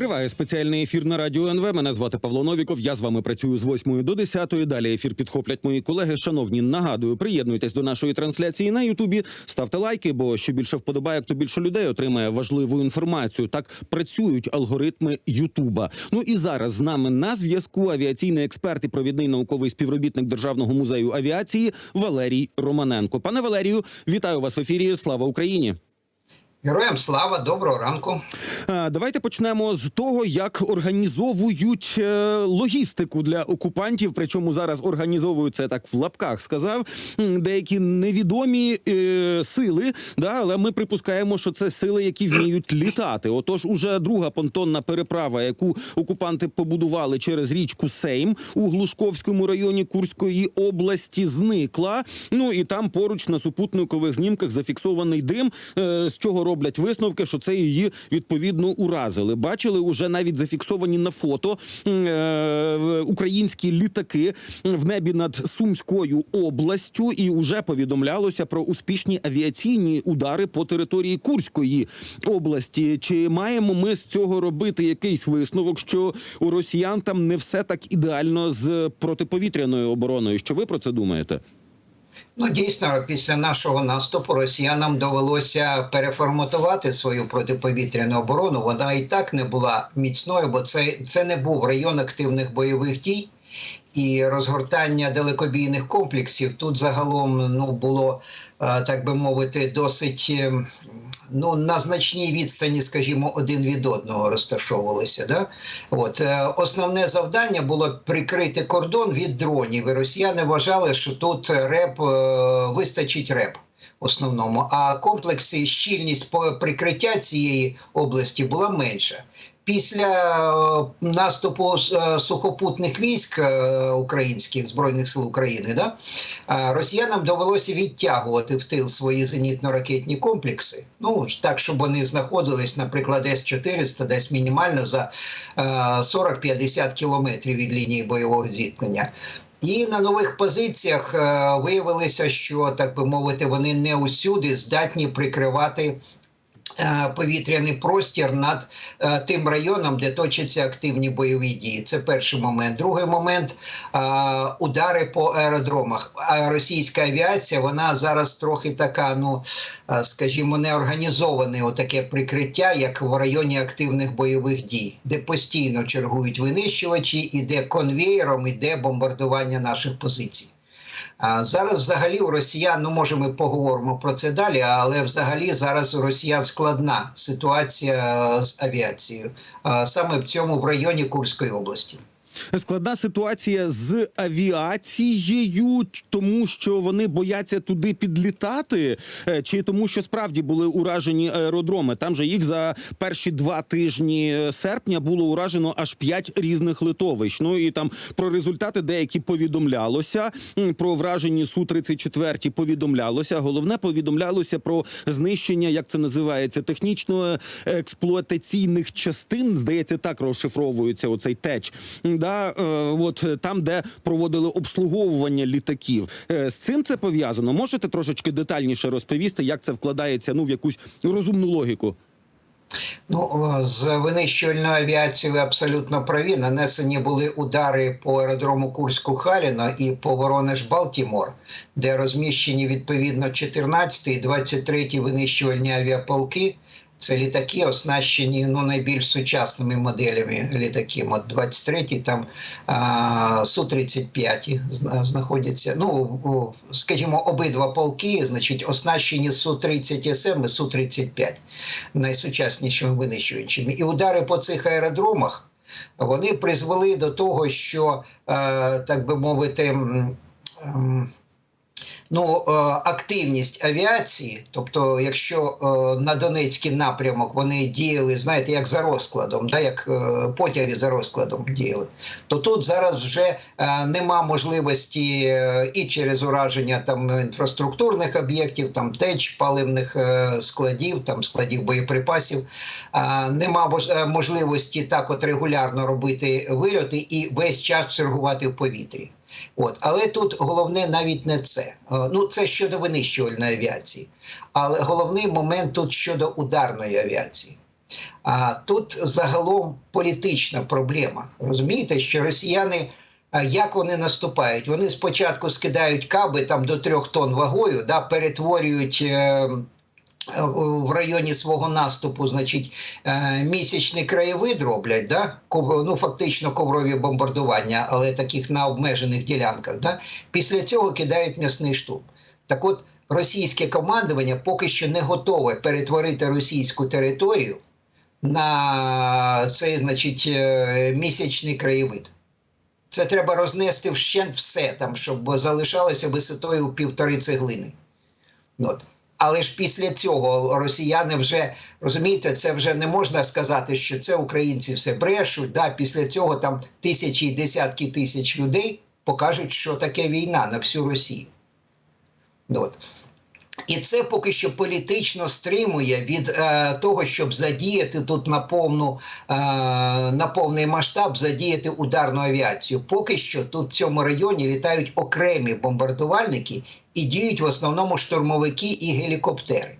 Триває спеціальний ефір на радіо НВ. Мене звати Павло Новіков. Я з вами працюю з 8 до 10. Далі ефір підхоплять мої колеги. Шановні, нагадую, приєднуйтесь до нашої трансляції на Ютубі. Ставте лайки, бо що більше вподобає, то більше людей отримає важливу інформацію. Так працюють алгоритми Ютуба. Ну і зараз з нами на зв'язку авіаційний експерт і провідний науковий співробітник Державного музею авіації Валерій Романенко. Пане Валерію, вітаю вас в ефірі. Слава Україні! Героям слава, доброго ранку. Давайте почнемо з того, як організовують е, логістику для окупантів. Причому зараз організовують це так в лапках. Сказав деякі невідомі е, сили. Да, але ми припускаємо, що це сили, які вміють літати. Отож, уже друга понтонна переправа, яку окупанти побудували через річку Сейм у Глушковському районі Курської області, зникла. Ну і там поруч на супутникових знімках зафіксований дим, е, з чого роблять висновки, що це її відповідно уразили. Бачили уже навіть зафіксовані на фото е, українські літаки в небі над Сумською областю, і вже повідомлялося про успішні авіаційні удари по території Курської області. Чи маємо ми з цього робити якийсь висновок, що у росіян там не все так ідеально з протиповітряною обороною? Що ви про це думаєте? Ну дійсно, після нашого наступу росіянам довелося переформатувати свою протиповітряну оборону. Вона і так не була міцною, бо це, це не був район активних бойових дій. І розгортання далекобійних комплексів тут загалом ну було е, так би мовити, досить е, ну на значній відстані, скажімо, один від одного розташовувалися. Да? От е, основне завдання було прикрити кордон від дронів. І росіяни вважали, що тут реп вистачить реп. Основному, а комплекси щільність прикриття цієї області була менша. Після е, наступу е, сухопутних військ е, українських збройних сил України, да, росіянам довелося відтягувати в тил свої зенітно-ракетні комплекси. Ну так, щоб вони знаходились, наприклад, С-400 десь мінімально за е, 40-50 кілометрів від лінії бойового зіткнення. І на нових позиціях е, виявилося, що так би мовити, вони не усюди здатні прикривати повітряний простір над е, тим районом, де точаться активні бойові дії. Це перший момент. Другий момент е, удари по аеродромах. Російська авіація вона зараз трохи така, ну е, скажімо, неорганізоване отаке прикриття, як в районі активних бойових дій, де постійно чергують винищувачі, і де конвеєром іде бомбардування наших позицій. Зараз, взагалі, у росіян, ну може, ми поговоримо про це далі, але взагалі зараз у росіян складна ситуація з авіацією, саме в цьому в районі Курської області. Складна ситуація з авіацією, тому що вони бояться туди підлітати, е, чи тому, що справді були уражені аеродроми. Там же їх за перші два тижні серпня було уражено аж п'ять різних литовищ. Ну і там про результати деякі повідомлялося. Про вражені су 34 повідомлялося. Головне повідомлялося про знищення, як це називається, технічно експлуатаційних частин. Здається, так розшифровується оцей теч. Да, е, от е, там, де проводили обслуговування літаків. Е, з цим це пов'язано. Можете трошечки детальніше розповісти, як це вкладається ну в якусь розумну логіку? Ну, з винищувальною авіацією ви абсолютно праві. Нанесені були удари по аеродрому Курську Харіно і по Воронеж Балтімор, де розміщені відповідно 14 і 23 винищувальні авіаполки. Це літаки, оснащені ну, найбільш сучасними моделями літаків. От 23-й там а, Су-35 знаходяться. Ну, скажімо, обидва полки, значить, оснащені Су-30 СМ і Су-35 найсучаснішими винищувачами. І удари по цих аеродромах вони призвели до того, що, е, так би мовити, ну, е, активність авіації, тобто, якщо е, на Донецький напрямок вони діяли, знаєте, як за розкладом, да, як е, потяги за розкладом діяли, то тут зараз вже нема можливості і через ураження там інфраструктурних об'єктів, там теч паливних складів, там складів боєприпасів. Нема можливості так от регулярно робити вильоти і весь час чергувати в повітрі. От, але тут головне навіть не це. Е, Ну, це щодо винищувальної авіації. Але головний момент тут щодо ударної авіації. А тут загалом політична проблема. Розумієте, що росіяни, як вони наступають? Вони спочатку скидають каби там до трьох тонн вагою, да, перетворюють. Е, в районі свого наступу, значить, е, місячний краєвид роблять, да? Ну, фактично коврові бомбардування, але таких на обмежених ділянках. Да? Після цього кидають м'ясний штурм. Так от, російське командування поки що не готове перетворити російську територію на цей, значить, е, місячний краєвид. Це треба рознести вщент все, там, щоб залишалося висотою півтори цеглини. От. Але ж після цього росіяни вже розумієте, це вже не можна сказати, що це українці все брешуть. Да? Після цього там тисячі і десятки тисяч людей покажуть, що таке війна на всю Росію. От. І це поки що політично стримує від е, того, щоб задіяти тут на повну е, на повний масштаб задіяти ударну авіацію. Поки що тут в цьому районі літають окремі бомбардувальники і діють в основному штурмовики і гелікоптери.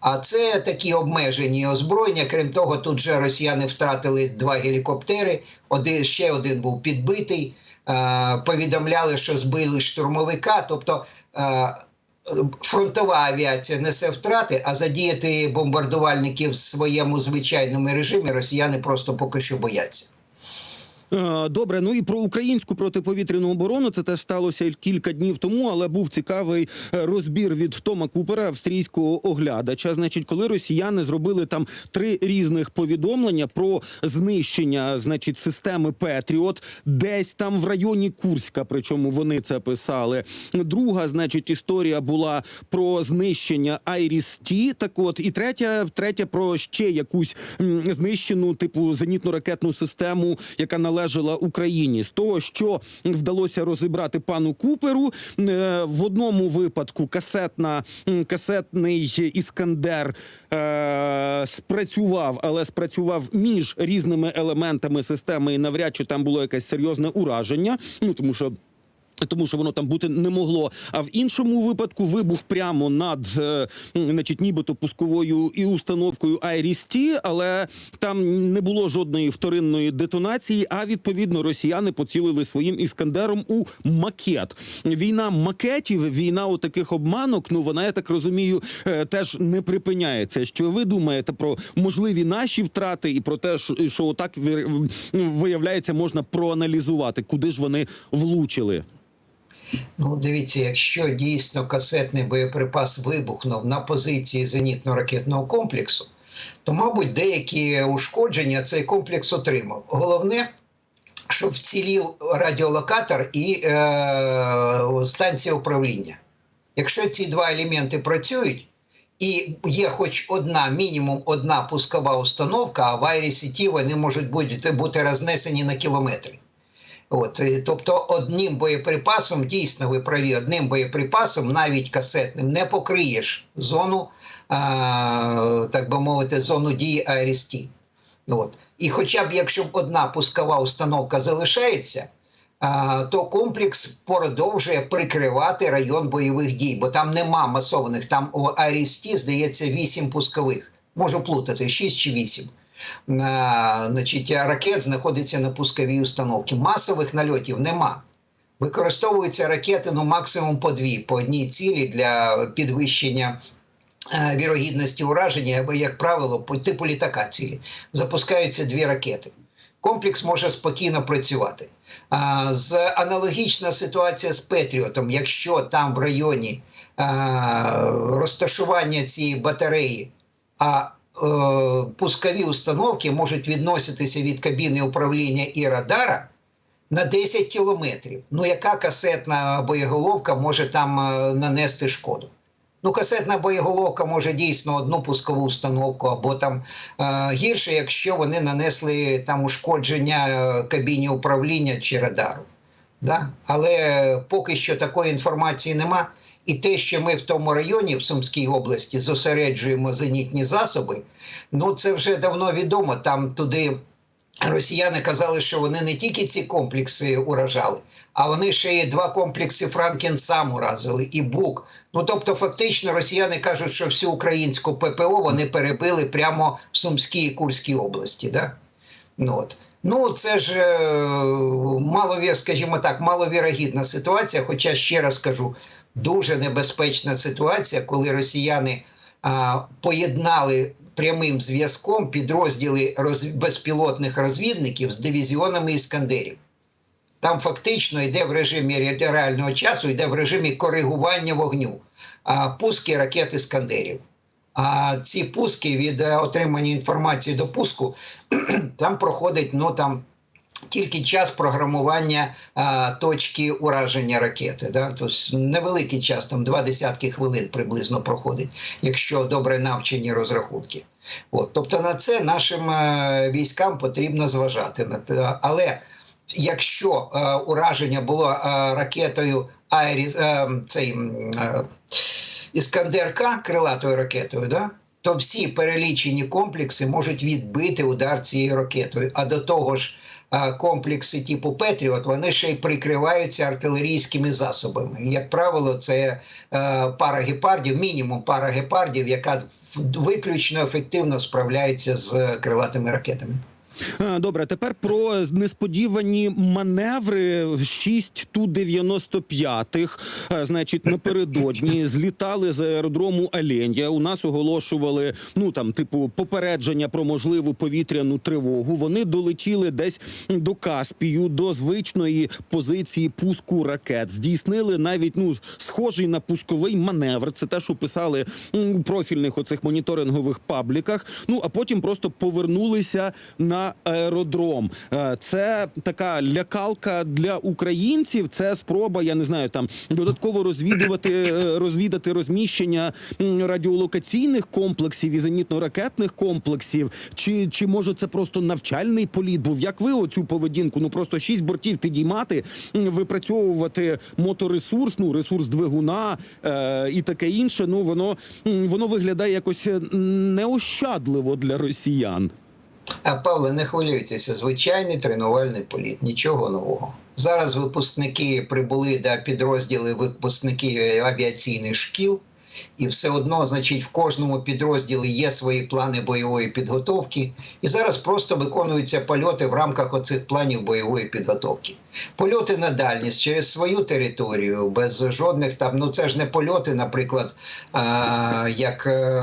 А це такі обмежені озброєння. Крім того, тут же росіяни втратили два гелікоптери. Один ще один був підбитий. Е, повідомляли, що збили штурмовика. Тобто е, фронтова авіація несе втрати, а задіяти бомбардувальників в своєму звичайному режимі росіяни просто поки що бояться. Е, Добре, ну і про українську протиповітряну оборону це теж сталося кілька днів тому, але був цікавий е, розбір від Тома Купера, австрійського оглядача. Значить, коли росіяни зробили там три різних повідомлення про знищення, значить, системи Петріот, десь там в районі Курська, причому вони це писали. Друга, значить, історія була про знищення Айріс Ті. Так от, і третя, третя про ще якусь знищену типу зенітно-ракетну систему, яка належала Україні. З того, що вдалося розібрати пану Куперу, е, в одному випадку касетна касетний іскандер е, спрацював, але спрацював між різними елементами системи, і навряд чи там було якесь серйозне ураження. Ну тому що. Тому що воно там бути не могло. А в іншому випадку вибух прямо над, е, значить, нібито пусковою і установкою Айріс-Ті, але там не було жодної вторинної детонації. А відповідно росіяни поцілили своїм іскандером у макет. Війна макетів, війна у таких обманок. Ну вона я так розумію, е, теж не припиняється. Що ви думаєте про можливі наші втрати і про те, що отак виявляється, можна проаналізувати, куди ж вони влучили. Ну, дивіться, якщо дійсно касетний боєприпас вибухнув на позиції зенітно-ракетного комплексу, то, мабуть, деякі ушкодження цей комплекс отримав. Головне, щоб вцілів радіолокатор і е, станція управління. Якщо ці два елементи працюють, і є хоч одна, мінімум одна пускова установка, а в Айрі-Сіті вони можуть бути, бути рознесені на кілометри. От, е, тобто одним боєприпасом, дійсно ви праві, одним боєприпасом, навіть касетним, не покриєш зону, а, так би мовити, зону дії АРСТ. От. І хоча б якщо б одна пускова установка залишається, а, то комплекс продовжує прикривати район бойових дій, бо там нема масованих, там у АРСТ, здається, 8 пускових. Можу плутати, 6 чи 8 на, значить, ракет знаходиться на пусковій установці. Масових нальотів нема. Використовуються ракети ну, максимум по дві, по одній цілі для підвищення е, вірогідності ураження, або, як правило, по типу літака цілі. Запускаються дві ракети. Комплекс може спокійно працювати. А, з аналогічна ситуація з Петріотом, якщо там в районі а, розташування цієї батареї, а е, пускові установки можуть відноситися від кабіни управління і радара на 10 кілометрів. Ну, яка касетна боєголовка може там е, нанести шкоду? Ну, касетна боєголовка може дійсно одну пускову установку, або там е, гірше, якщо вони нанесли там ушкодження е, кабіні управління чи радару. Да? Але поки що такої інформації нема. І те, що ми в тому районі, в Сумській області, зосереджуємо зенітні засоби, ну це вже давно відомо. Там туди росіяни казали, що вони не тільки ці комплекси уражали, а вони ще й два комплекси Франкен сам уразили і Бук. Ну тобто, фактично, росіяни кажуть, що всю українську ППО вони перебили прямо в Сумській і Курській області. Да? Ну, от. Ну, це ж е, малові, скажімо так, маловірогідна ситуація. Хоча ще раз кажу, дуже небезпечна ситуація, коли росіяни а, поєднали прямим зв'язком підрозділи роз... безпілотних розвідників з дивізіонами іскандерів. Там фактично йде в режимі реального часу, йде в режимі коригування вогню, а пуски ракет іскандерів. А ці пуски від е, отримання інформації до пуску там проходить ну там тільки час програмування а, точки ураження ракети. Да? Тобто невеликий час, там два десятки хвилин приблизно проходить, якщо добре навчені розрахунки. От, тобто на це нашим е, військам потрібно зважати. Але якщо е, ураження було е, ракетою Айріс, е, цей, м, е, Іскандер-К, крилатою ракетою, да? то всі перелічені комплекси можуть відбити удар цією ракетою. А до того ж, а, комплекси типу Петріот вони ще й прикриваються артилерійськими засобами. Як правило, це е, пара гепардів, мінімум пара гепардів, яка виключно ефективно справляється з крилатими ракетами. Добре, тепер про несподівані маневри 6 ту 95 Значить, напередодні злітали з аеродрому Алендя. У нас оголошували ну там, типу, попередження про можливу повітряну тривогу. Вони долетіли десь до Каспію, до звичної позиції пуску ракет. Здійснили навіть ну схожий на пусковий маневр. Це те, що писали у профільних оцих моніторингових пабліках. Ну а потім просто повернулися на аеродром. Е, Це така лякалка для українців. Це спроба, я не знаю, там додатково розвідувати, е, розвідати розміщення радіолокаційних комплексів і зенітно-ракетних комплексів. Чи, чи може це просто навчальний політ? Був як ви оцю поведінку? Ну просто шість бортів підіймати, випрацьовувати моторесурс, ну ресурс двигуна е, і таке інше. Ну воно воно виглядає якось е, неощадливо для росіян. Павле, не хвилюйтеся, звичайний тренувальний політ, нічого нового. Зараз випускники прибули до підрозділи випускники авіаційних шкіл, і все одно, значить, в кожному підрозділі є свої плани бойової підготовки. І зараз просто виконуються польоти в рамках оцих планів бойової підготовки. Польоти на дальність через свою територію, без жодних там. Ну це ж не польоти, наприклад, а, як е,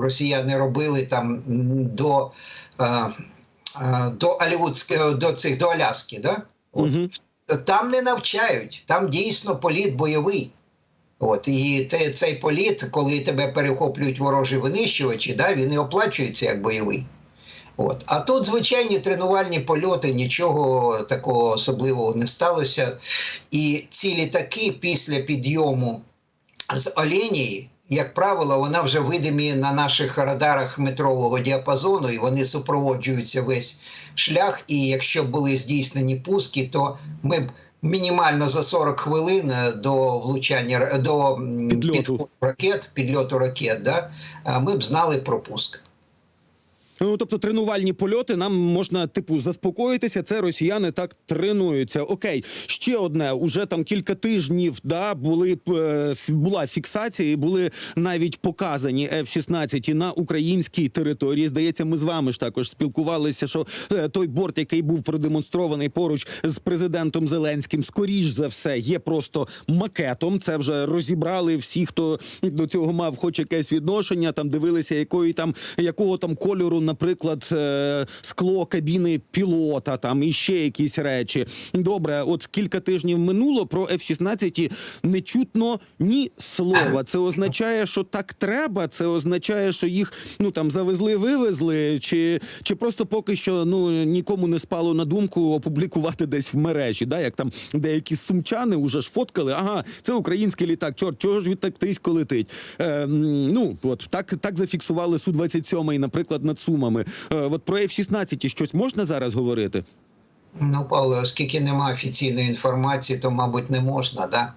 росіяни робили там до. А, а, до Алівудського, до цих до Аляски, да? От. Мгм. Там не навчають, там дійсно політ бойовий. От, і те, цей політ, коли тебе перехоплюють ворожі винищувачі, да, він і оплачується як бойовий. От. А тут звичайні тренувальні польоти, нічого такого особливого не сталося. І ці літаки після підйому з Оленії, як правило, вона вже видимі на наших радарах метрового діапазону, і вони супроводжуються весь шлях. І якщо б були здійснені пуски, то ми б мінімально за 40 хвилин е, до влучання до Підльоту. ракет, підльоту ракет, да, ми б знали про пуск. Ну, тобто тренувальні польоти нам можна типу заспокоїтися. Це росіяни так тренуються. Окей, ще одне. Уже там кілька тижнів да були е, була фіксація, і були навіть показані F-16 на українській території. Здається, ми з вами ж також спілкувалися. Що е, той борт, який був продемонстрований поруч з президентом Зеленським, скоріш за все, є просто макетом. Це вже розібрали всі, хто до цього мав хоч якесь відношення. Там дивилися, якої там якого там кольору, наприклад, е, скло кабіни пілота, там і ще якісь речі. Добре, от кілька тижнів минуло про F-16 не чутно ні слова. Це означає, що так треба. Це означає, що їх ну там завезли, вивезли, чи, чи просто поки що ну нікому не спало на думку опублікувати десь в мережі. Да, як там деякі сумчани уже ж фоткали. Ага, це український літак. Чорт, чого ж він так тисько летить? Е, ну от так, так зафіксували су 27 наприклад, над сумами. Е, от про F-16 щось можна зараз говорити? Ну, Павло, оскільки немає офіційної інформації, то, мабуть, не можна, да?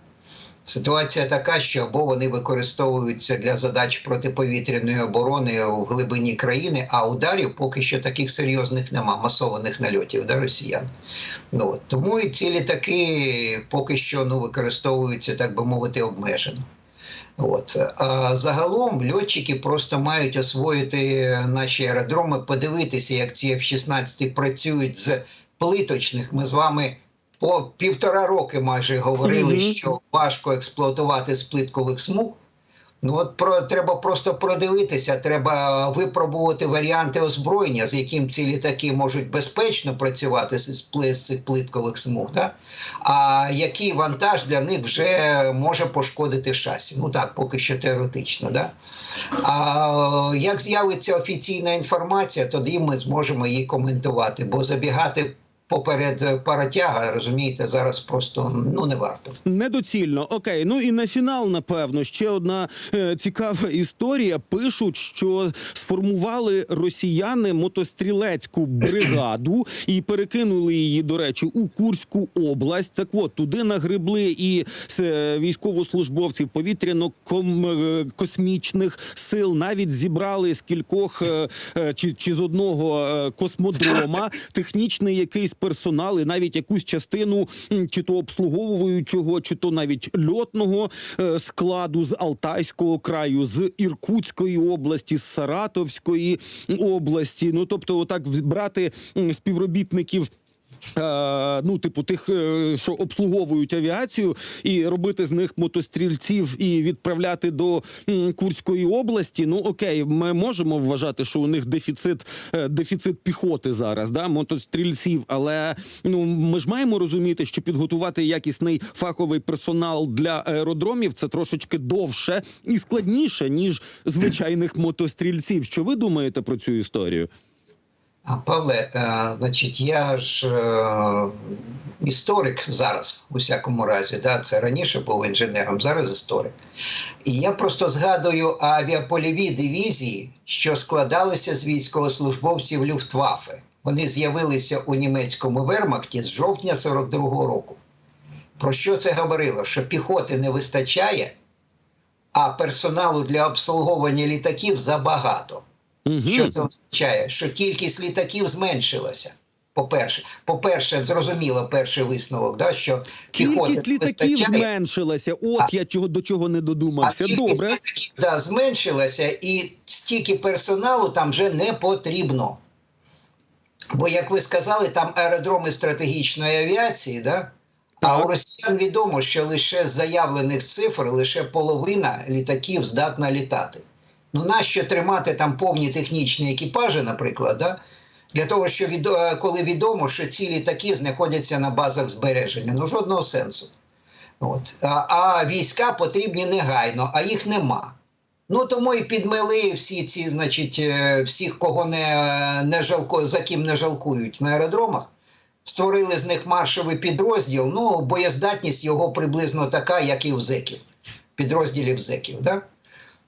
Ситуація така, що або вони використовуються для задач протиповітряної оборони в глибині країни, а ударів поки що таких серйозних нема, масованих нальотів да, росіян. Ну. Тому і ці літаки поки що ну, використовуються, так би мовити, обмежено. От. А загалом льотчики просто мають освоїти наші аеродроми, подивитися, як ці F-16 працюють з плиточних. Ми з вами по півтора роки майже говорили, Мгм. що важко експлуатувати з плиткових смуг. Ну от про треба просто продивитися, треба випробувати варіанти озброєння, з яким ці літаки можуть безпечно працювати з, цих плиткових смуг. Да? А який вантаж для них вже може пошкодити шасі? Ну так, поки що теоретично. Да? А як з'явиться офіційна інформація, тоді ми зможемо її коментувати, бо забігати поперед паротяга, розумієте, зараз просто ну не варто. Недоцільно. Окей, ну і на фінал, напевно, ще одна е, цікава історія. Пишуть, що сформували росіяни мотострілецьку бригаду і перекинули її, до речі, у Курську область. Так от туди нагребли і е, військовослужбовців повітряно-космічних сил. Навіть зібрали з кількох е, е, чи, чи з одного е, космодрома технічний якийсь персонал, і навіть якусь частину чи то обслуговуючого, чи то навіть льотного е, складу з Алтайського краю, з Іркутської області, з Саратовської області. Ну тобто, отак брати співробітників. Е, ну, типу, тих, е, що обслуговують авіацію, і робити з них мотострільців і відправляти до Курської області. Ну окей, ми можемо вважати, що у них дефіцит, е, дефіцит піхоти зараз, да, мотострільців. Але ну ми ж маємо розуміти, що підготувати якісний фаховий персонал для аеродромів це трошечки довше і складніше ніж звичайних мотострільців. Що ви думаєте про цю історію? Павле, е, значить, я ж е, історик зараз, у всякому разі, да, це раніше був інженером, зараз історик. І я просто згадую авіапольові дивізії, що складалися з військовослужбовців Люфтваффе. Вони з'явилися у німецькому вермахті з жовтня 42-го року. Про що це говорило? Що піхоти не вистачає, а персоналу для обслуговування літаків забагато. Угу. Що це означає? Що кількість літаків зменшилася. По-перше, по-перше, зрозуміло перший висновок, да, що Кількість літаків вистачає, зменшилася. От А- я чого до чого не а додумався. кількість Добре. літаків да, зменшилася, і стільки персоналу там вже не потрібно. Бо, як ви сказали, там аеродроми стратегічної авіації, да? а у росіян відомо, що лише з заявлених цифр лише половина літаків здатна літати. Ну, нащо тримати там повні технічні екіпажі, наприклад, да? для того, що відо... е, коли відомо, що ці літаки знаходяться на базах збереження. Ну, жодного сенсу. От. А, а війська потрібні негайно, а їх нема. Ну тому і підмели всі ці, значить, е, всіх, кого не, не жалко, за ким не жалкують на аеродромах. Створили з них маршовий підрозділ. Ну, боєздатність його приблизно така, як і в зеків, підрозділів зеків. Да?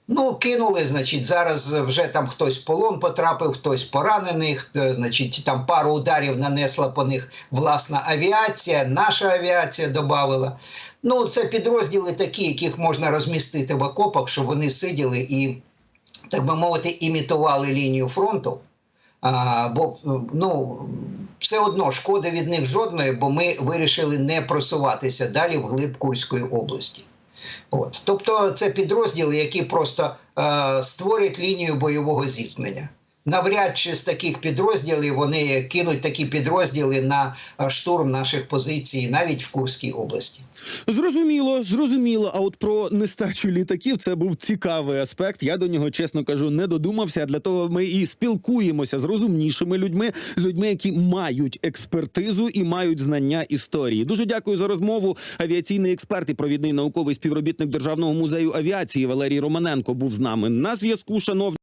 Ну, кинули, значить, зараз вже там хтось в полон потрапив, хтось поранений, хто- значить, там пару ударів нанесла по них власна авіація, наша авіація додавала. Ну, це підрозділи такі, яких можна розмістити в окопах, щоб вони сиділи і, так би мовити, імітували лінію фронту. А, бо ну, все одно шкоди від них жодної, бо ми вирішили не просуватися далі в глиб Курської області. От. Тобто це підрозділи, які просто е, створять лінію бойового зіткнення. Навряд чи з таких підрозділів вони кинуть такі підрозділи на штурм наших позицій навіть в Курській області. Зрозуміло, зрозуміло. А от про нестачу літаків це був цікавий аспект. Я до нього, чесно кажу, не додумався. Для того ми і спілкуємося з розумнішими людьми, з людьми, які мають експертизу і мають знання історії. Дуже дякую за розмову. Авіаційний експерт і провідний науковий співробітник Державного музею авіації Валерій Романенко був з нами на зв'язку. Шановні.